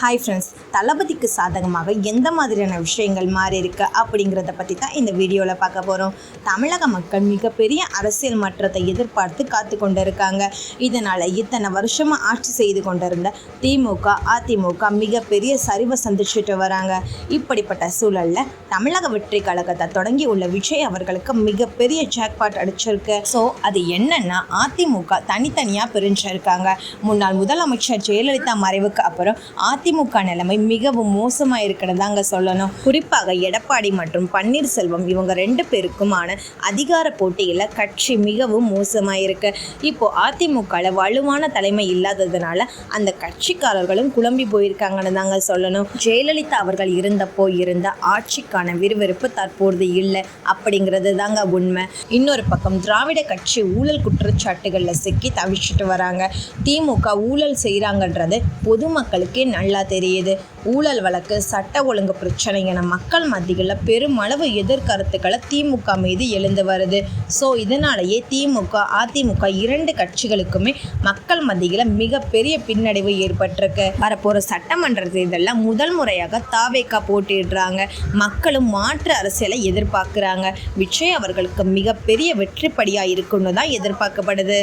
Hi friends தளபதிக்கு சாதகமாக எந்த மாதிரியான விஷயங்கள் மாறி இருக்கு அப்படிங்கிறத பற்றி தான் இந்த வீடியோவில் பார்க்க போகிறோம் தமிழக மக்கள் மிகப்பெரிய அரசியல் மாற்றத்தை எதிர்பார்த்து காத்து கொண்டு இருக்காங்க இதனால் இத்தனை வருஷமாக ஆட்சி செய்து கொண்டிருந்த திமுக அதிமுக மிகப்பெரிய சரிவை சந்திச்சுட்டு வராங்க. இப்படிப்பட்ட சூழலில் தமிழக வெற்றி கழகத்தை தொடங்கி உள்ள விஜய் அவர்களுக்கு மிகப்பெரிய ஜாக்பாட் அடிச்சிருக்கு. ஸோ அது என்னன்னா அதிமுக தனித்தனியாக பிரிஞ்சிருக்காங்க. முன்னாள் முதலமைச்சர் ஜெயலலிதா மறைவுக்கு அப்புறம் அதிமுக நிலைமை மிகவும் மோசமாக இருக்கிறதாங்க சொல்லணும். குறிப்பாக எடப்பாடி மற்றும் பன்னீர்செல்வம் இவங்க ரெண்டு பேருக்குமான அதிகார போட்டியில் கட்சி மிகவும் மோசமாக இருக்கு இப்போ அதிமுகவில் வலுவான தலைமை இல்லாததுனால அந்த கட்சிக்காரர்களும் குழம்பி போயிருக்காங்கன்னு தாங்க சொல்லணும். ஜெயலலிதா அவர்கள் இருந்தப்போ இருந்த ஆட்சிக்கான விறுவிறுப்பு தற்போது இல்லை அப்படிங்கிறது தாங்க உண்மை. இன்னொரு பக்கம் திராவிட கட்சி ஊழல் குற்றச்சாட்டுகளில் சிக்கி தவிச்சிட்டு வராங்க. திமுக ஊழல் செய்கிறாங்கன்றது பொதுமக்களுக்கே நல்லா தெரியுது? ஊழல் வழக்கு சட்ட ஒழுங்கு பிரச்சனை என மக்கள் மத்தியில் பெருமளவு எதிர்கருத்துக்களை திமுக மீது எழுந்து வருது. ஸோ இதனாலேயே திமுக அதிமுக இரண்டு கட்சிகளுக்குமே மக்கள் மத்தியில் மிகப்பெரிய பின்னடைவு ஏற்பட்டிருக்கு. வரப்போகிற சட்டமன்ற தேர்தலில் முதல் முறையாக தாவேக்கா போட்டிடுறாங்க மக்களும் மாற்று அரசியலை எதிர்பார்க்குறாங்க. விஜய் அவர்களுக்கு மிகப்பெரிய வெற்றிப்படியாக இருக்குன்னு தான் எதிர்பார்க்கப்படுது.